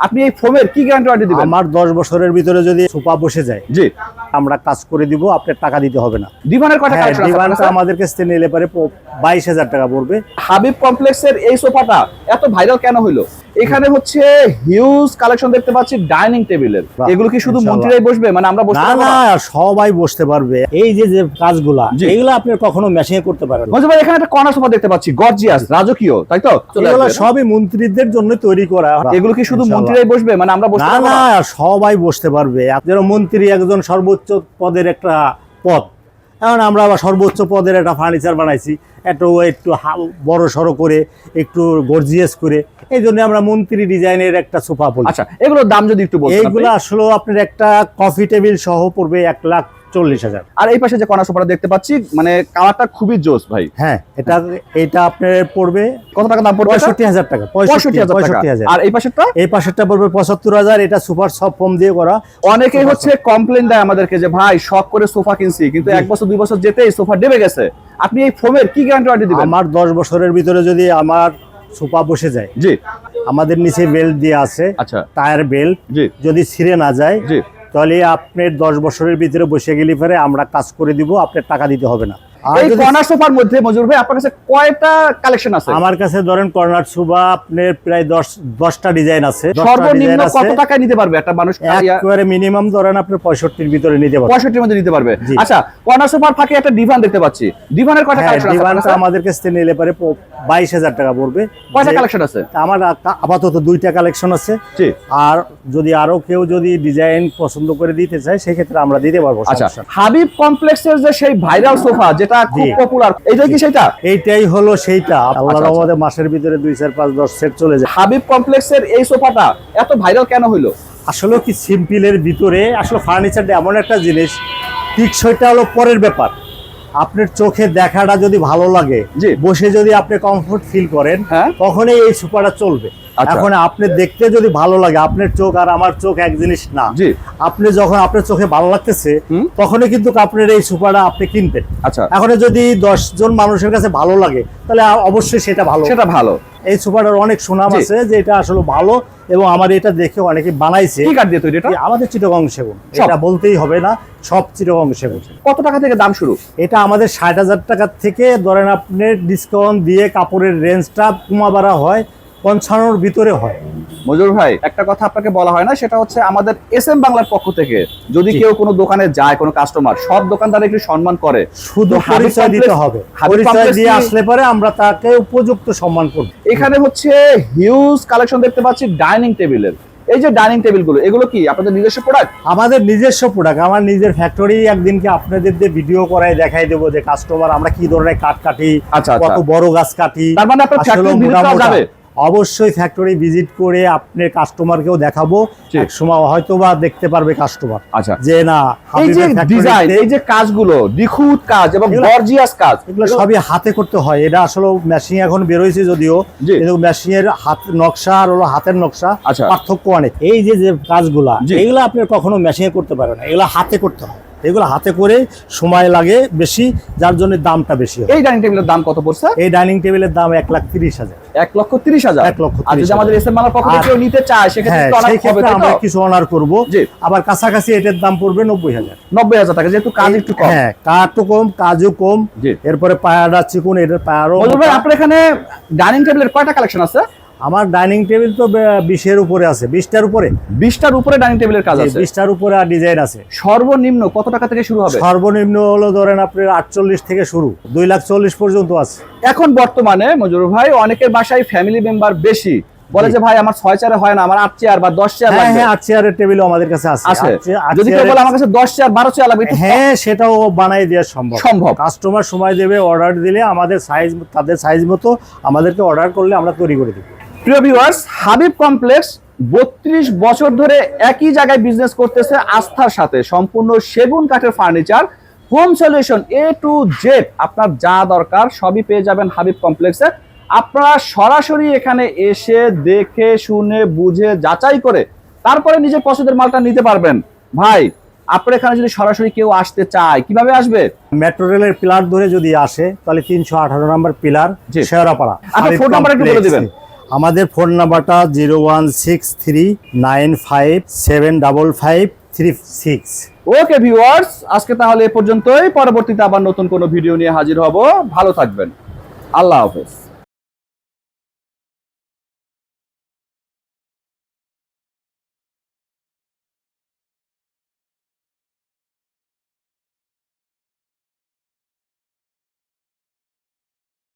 আপনি এই ফোমের কি গ্যারান্টি ওয়ারেন্টি দিবেন? আমার দশ বছরের ভিতরে যদি সোফা বসে যায় জি। আমরা কাজ করে দিব আপনার টাকা দিতে হবে না। দিবানের কথা কাজ দিবানটা? আমাদের কাছ থেকে নিলে পারে বাইশ হাজার টাকা পড়বে। হাবিব কমপ্লেক্সের এই সোফাটা এত ভাইরাল কেন হলো এখানে হচ্ছে হিউজ কালেকশন দেখতে পাচ্ছি ডাইনিং টেবিলের এগুলো কি শুধু। মন্ত্রীরাই বসবে? মানে আমরা বসতে না পারব না না? সবাই বসতে পারবে। এই যে যে কাজগুলা এগুলো আপনি কখনো মেশিনে করতে পারেন না। মজা ভাই এখানে একটা কর্নার সোফা দেখতে পাচ্ছি গর্জিয়াস রাজকীয় তাই তো? এগুলো সবই মন্ত্রীদের জন্য তৈরি করা। এগুলো কি শুধু। মন্ত্রীরাই বসবে? মানে আমরা বসতে না না সবাই বসতে পারবে। যেন মন্ত্রী একজন সর্বোচ্চ পদের একটা পদ। এখন আমরা আবার সর্বোচ্চ পদের একটা ফার্নিচার বানাইছি। একটু একটু বড় সড়ো করে একটু গর্জিয়াস করে এই জন্য আমরা মন্ত্রী ডিজাইনের একটা সোফা বলি। আচ্ছা এগুলোর দাম যদি একটু বলতেন এইগুলো আসলে আপনার একটা কফি টেবিল সহ পড়বে এক লাখ চল্লিশ হাজার। আর এই পাশে যে সোফাটা দেখতে পাচ্ছি মানে কালারটা খুবই জোস ভাই। হ্যাঁ এটা এটা আপনার পড়বে কত টাকা দাম পড়বে পঁয়ষট্টি হাজার টাকা পঁয়ষট্টি পঁয়ষট্টি হাজার আর এই পাশেরটা? এই পাশেরটা পড়বে পঁচাত্তর হাজার এটা সুপার সফট ফোম দিয়ে করা। অনেকেই হচ্ছে কমপ্লেন দেয় আমাদেরকে যে ভাই শখ করে সোফা কিনছি কিন্তু এক বছর দুই বছর যেতেই সোফা ডেবে গেছে। আপনি এই ফোমের কি গ্যারান্টি দিবেন? আমার দশ বছরের ভিতরে যদি আমার সোপা বসে যায় জি। আমাদের নিচে বেল্ট দিয়ে আছে আচ্ছা। টায়ার বেল্ট জি। যদি ছিঁড়ে না যায় জি। তাহলে আপনার দশ বছরের ভিতরে বসে গেলে পরে আমরা কাজ করে দিব আপনার টাকা দিতে হবে না। এই কর্নার সোফার মধ্যে মজুর ভাই আপনার কাছে কয়টা কালেকশন আছে? আমার কাছে ধরেন কর্নার সুবা আপনার প্রায় ডিজাইন আছে সর্বনিম্ন কত টাকায় নিতে পারবে? একটা মানুষ একবারে মিনিমাম ধরেন পঁয়ষট্টির ভিতরে নিতে পঁয়ষট্টির মধ্যে নিতে পারবে। আচ্ছা কর্নার সোফার ফাঁকে একটা ডিভান দেখতে পাচ্ছি। ডিভানের কয়টা হ্যাঁ কালেকশন আছে ডিমান্ডটা কাছে? আমাদের কাছ নিলে পারে বাইশ হাজার টাকা পড়বে। কয়টা কালেকশন আছে? আমার আপাতত দুইটা কালেকশন আছে। আর যদি আরও কেউ যদি ডিজাইন পছন্দ করে দিতে চায় সেক্ষেত্রে আমরা দিতে পারব আচ্ছা হাবিব কমপ্লেক্সের যে সেই ভাইরাল সোফা যেটা খুব পপুলার এইটাই কি সেটা এইটাই হলো সেইটা। আল্লাহর রহমতে আমাদের মাসের ভিতরে দুই চার পাঁচ দশ সেট চলে যায়। হাবিব কমপ্লেক্সের এই সোফাটা এত ভাইরাল কেন হইল? আসলে কি সিম্পলের ভিতরে আসলে ফার্নিচারটা এমন একটা জিনিস টিকসইটা হলো পরের ব্যাপার। আপনার চোখে দেখাটা যদি ভালো লাগে। বসে যদি আপনি কমফোর্ট ফিল করেন হ্যাঁ। তখনই এই সুপারটা চলবে। আচ্ছা। এখন আপনি দেখতে যদি ভালো লাগে আপনার চোখ আর আমার চোখ এক জিনিস না। আপনি যখন আপনার চোখে ভালো লাগতেছে তখনই কিন্তু আপনার এই সুপারটা আপনি কিনবেন। আচ্ছা। এখন যদি দশ জন মানুষের কাছে ভালো লাগে তাহলে অবশ্যই সেটা ভালো। সেটা ভালো। এই সোফাটার অনেক সুনাম আছে যে এটা আসলে ভালো এবং আমার এটা দেখে অনেকে বানাইছে। কি কাঠ দিয়ে তৈরি এটা? আমাদের চিটগং সেগুন। এটা বলতেই হবে না সব চিটগং সেগুন। কত টাকা থেকে দাম শুরু? এটা আমাদের ষাট হাজার টাকার থেকে ধরেন আপনি ডিসকাউন্ট দিয়ে কাপড়ের রেঞ্জটা কমা বাড়া হয় পঞ্চান্নর ভিতরে হয়। মজুর ভাই একটা কথা আপনাকে বলা হয় না সেটা হচ্ছে আমাদের এস এম বাংলার পক্ষ থেকে যদি কেউ কোনো দোকানে যায় কোনো কাস্টমার সব দোকানদার একটু সম্মান করে। শুধু পরিচয় দিতে হবে। পরিচয় দিয়ে আসলে পরে আমরা তাকে উপযুক্ত সম্মান করব। এখানে হচ্ছে হিউজ কালেকশন দেখতে পাচ্ছি ডাইনিং টেবিলের এই যে ডাইনিং টেবিলগুলো এগুলো কি আপনাদের নিজস্ব প্রোডাক্ট আমাদের নিজস্ব প্রোডাক্ট আমার নিজের ফ্যাক্টরি একদিনকে আপনাদের দিয়ে ভিডিও করায় দেখাই দেবো যে কাস্টমার আমরা কি ধরনের কাঠ কাটি আচ্ছা, কত আচ্ছা। বড় গাছ কাটি তার মানে আপনার মোটা। যাবে? অবশ্যই ফ্যাক্টরি ভিজিট করে আপনার কাস্টমারকেও দেখাবো। এক সময় হয়তো বা দেখতে পারবে কাস্টমার আচ্ছা। যে না এই যে ডিজাইন এই যে কাজগুলো নিখুঁত কাজ এবং গর্জিয়াস কাজ। এগুলো সবই হাতে করতে হয়। এটা আসলে মেশিন এখন বেরোইছে যদিও। জি। কিন্তু মেশিনের হাত নকশা আর হলো হাতের নকশা আচ্ছা। পার্থক্য অনেক। এই যে যে কাজগুলা। এগুলো আপনি কখনো মেশিনে করতে পারেন না। এগুলো হাতে করতে হয়। এগুলো হাতে করে সময় লাগে বেশি যার জন্য দামটা বেশি হয়। এই ডাইনিং টেবিলের দাম কত পড়ছে? এই ডাইনিং টেবিলের দাম এক লাখ তিরিশ হাজার। এক লক্ষ তিরিশ হাজার এক লক্ষ আর যদি আমাদের হাজার। এস এম বাংলার পক্ষ থেকে নিতে চায় সেক্ষেত্রে হ্যাঁ আমরা কিছু অনার করব জি। আবার কাছাকাছি এটার দাম পড়বে নব্বই হাজার নব্বই হাজার টাকা যেহেতু কাজ একটু কম হ্যাঁ কাঠও কম কাজও কম। এরপরে পায়াটা চিকুন এটার পায়ারও। আপনার এখানে ডাইনিং টেবিলের কয়টা কালেকশন আছে আমার ডাইনিং টেবিল তো বিশের উপরে আছে। বিশটার উপরে। বিশটার উপরে ডাইনিং টেবিলের কাজ আছে? বিশটার উপরে আর ডিজাইন আছে। সর্বনিম্ন কত টাকা থেকে শুরু হবে? সর্বনিম্ন হলো ধরেন আপনার আটচল্লিশ থেকে শুরু। দুই লাখ চল্লিশ পর্যন্ত আছে। এখন বর্তমানে মজুর ভাই অনেকের বাসায় ফ্যামিলি মেম্বার বেশি। বলে যে ভাই আমার ছয় চেয়ারে হয় না আমার আট চেয়ার বা দশ চেয়ার হ্যাঁ হ্যাঁ আট চেয়ারের টেবিলও আমাদের কাছে আছে। যদি কেউ বলে আমার কাছে দশ চেয়ার বারো চেয়ার লাগবে হ্যাঁ সেটাও বানাই দেওয়া সম্ভব। সম্ভব। কাস্টমার সময় দেবে অর্ডার দিলে আমাদের সাইজ তাদের সাইজ মতো আমাদেরকে অর্ডার করলে আমরা তৈরি করে দিব। প্রিয় ভিউয়ার্স হাবিব কমপ্লেক্স বত্রিশ বছর ধরে একই জায়গায় বিজনেস করতেছে আস্থার সাথে সম্পূর্ণ সেগুন কাঠের furniture home solution A to Z আপনার যা দরকার সবই পেয়ে যাবেন হাবিব কমপ্লেক্সে আপনারা সরাসরি এখানে এসে দেখে শুনে বুঝে যাচাই করে তারপরে নিজের পছন্দের মালটা নিতে পারবেন ভাই আপনার এখানে যদি সরাসরি কেউ আসতে চায় কীভাবে আসবে মেট্রো রেলের পিলার ধরে যদি আসে তাহলে তিনশো আঠারো নম্বর পিলার জি। শেওড়াপাড়া আচ্ছা, ফোন নাম্বার একটু বলে। দিবেন। আমাদের ফোন নাম্বারটা zero one six three nine five seven double five three six. Okay viewers, আজকে তাহলে এ পর্যন্তই। পরবর্তীতে আবার নতুন কোনো ভিডিও নিয়ে হাজির হব। ভালো থাকবেন। আল্লাহ হাফেজ।